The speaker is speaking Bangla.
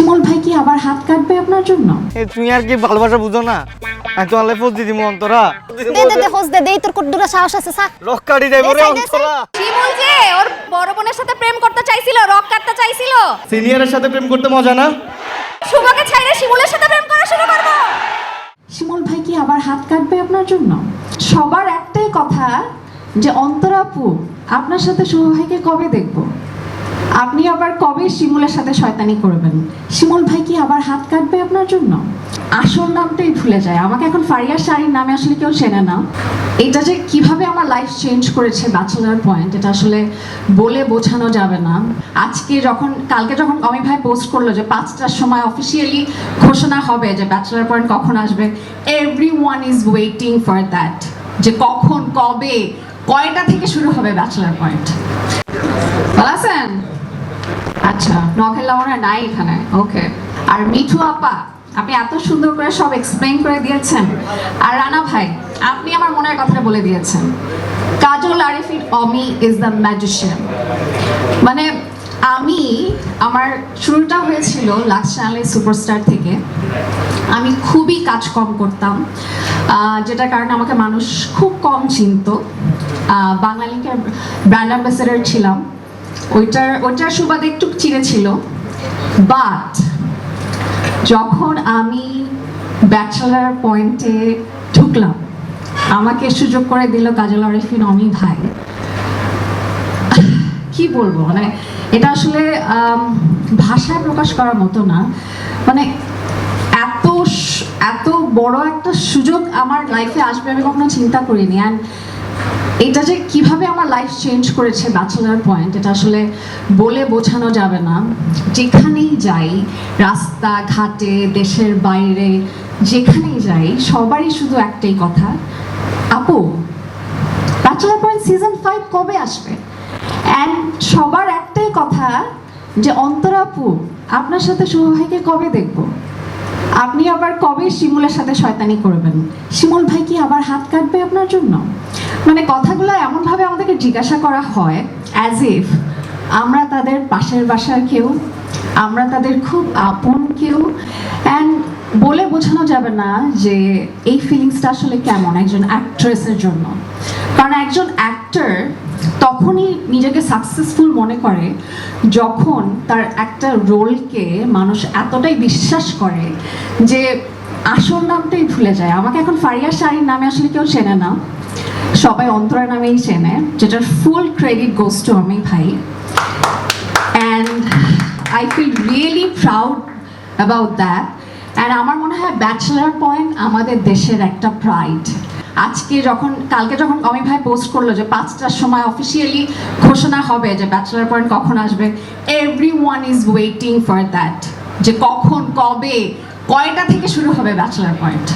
শিমুল ভাই কি আবার হাত কাটবে আপনার জন্য? এ তুমি আর কি ভালোবাসা বুঝো না? আমি তোমার লাই ফোজ দিদি অন্তরা। দে দে দে হোস দে দেই তোর কুদ্দুরা সাহস আছে সা রক্কাড়ি যাইব রে দে, দে, দে। অন্তরা। শিমুল যে ওর বড় বোনের সাথে প্রেম করতে চাইছিল রক কাটতে চাইছিল। সিনিয়রের সাথে প্রেম করতে মজা না? শুভকে ছাইরে শিমুলের সাথে প্রেম করা শুরু করব। শিমুল ভাই কি আবার হাত কাটবে আপনার জন্য? সবার একটাই কথা যে অন্তরাপু আপনার সাথে শুভ ভাইকে কবে দেখব? আপনি আবার কবে শিমুলের সাথে শয়তানি করবেন? শিমুল ভাই কি আবার হাত কাটবে আপনার জন্য? আসল নামটাই ভুলে যায়। আমাকে এখন ফারিয়া শাড়ির নামে আসলে কেউ চেনে না। এটা যে কীভাবে আমার লাইফ চেঞ্জ করেছে ব্যাচেলার পয়েন্ট এটা আসলে বলে বোঝানো যাবে না। আজকে যখন, কালকে যখন অমি ভাই পোস্ট করল যে পাঁচটার সময় অফিসিয়ালি ঘোষণা হবে যে ব্যাচেলার পয়েন্ট কখন আসবে everyone is waiting for that যে কখন, কবে, কয়টা থেকে শুরু হবে ব্যাচেলার পয়েন্ট ভালো আছেন? আচ্ছা নখেল্লা ওরা নাই এখানে ওকে আর মিঠু আপা, আপনি এত সুন্দর করে সব এক্সপ্লেইন করে দিয়েছেন। আর রানা ভাই, আপনি আমার মনের কথাটা বলে দিয়েছেন। Kajal Arefin Ami is the magician মানে আমি, আমার শুরুটা হয়েছিল লাস্ট চ্যানেলে সুপারস্টার থেকে। আমি খুবই কাজ কম করতাম যেটার কারণে আমাকে মানুষ খুব কম চিনত। বাংলা লিঙ্কের ব্র্যান্ড অ্যাম্বাসেডার ছিলাম। ওইটার ওইটার সুবাদে একটু চিনেছিল বাট যখন আমি ব্যাচেলার পয়েন্টে ঢুকলাম, আমাকে সুযোগ করে দিল কাজল আরিফিন অমি ভাই। কি বলব মানে এটা আসলে ভাষায় প্রকাশ করার মতো না। মানে এত এত বড় একটা সুযোগ আমার লাইফে আসবে আমি কখনো চিন্তা করিনি। অ্যান্ড এটা যে কীভাবে আমার লাইফ চেঞ্জ করেছে ব্যাচেলার পয়েন্ট এটা আসলে বলে বোঝানো যাবে না। যেখানেই যাই, রাস্তা, ঘাটে, দেশের বাইরে, যেখানেই যাই, সবারই শুধু একটাই কথা, আপু ব্যাচেলার পয়েন্ট সিজন ফাইভ কবে আসবে? অ্যান্ড সবার একটাই কথা যে অন্তরাপু আপনার সাথে শুভ ভাইকে কবে দেখব? আপনি আবার কবে শিমুলের সাথে শয়তানি করবেন? শিমুল ভাই কি আবার হাত কাটবে আপনার জন্য? মানে কথাগুলো এমনভাবে আমাদেরকে জিজ্ঞাসা করা হয় অ্যাজ ইফ আমরা তাদের পাশের বাসার কেউ, আমরা তাদের খুব আপন কেউ অ্যান্ড বলে বোঝানো যাবে না যে এই ফিলিংসটা আসলে কেমন একজন অ্যাক্ট্রেসের জন্য। কারণ একজন অ্যাক্টর তখনই নিজেকে সাকসেসফুল মনে করে যখন তার একটা রোলকে মানুষ এতটাই বিশ্বাস করে যে আসল নামটাই ভুলে যায়। আমাকে এখন ফারিয়া শাড়ির নামে আসলে কেউ চেনে না। সবাই অন্তরা নামেই চেনে, যেটার ফুল ক্রেডিট গোস টু আমি ভাই। And I feel really proud about that and আমার মনে হয় ব্যাচেলার পয়েন্ট আমাদের দেশের একটা প্রাইড আজকে যখন, কালকে যখন অমি ভাই পোস্ট করল যে পাঁচটার সময় অফিসিয়ালি ঘোষণা হবে যে ব্যাচেলার পয়েন্ট কখন আসবে everyone is waiting for that যে কখন, কবে, কয়টা থেকে শুরু হবে ব্যাচেলার পয়েন্ট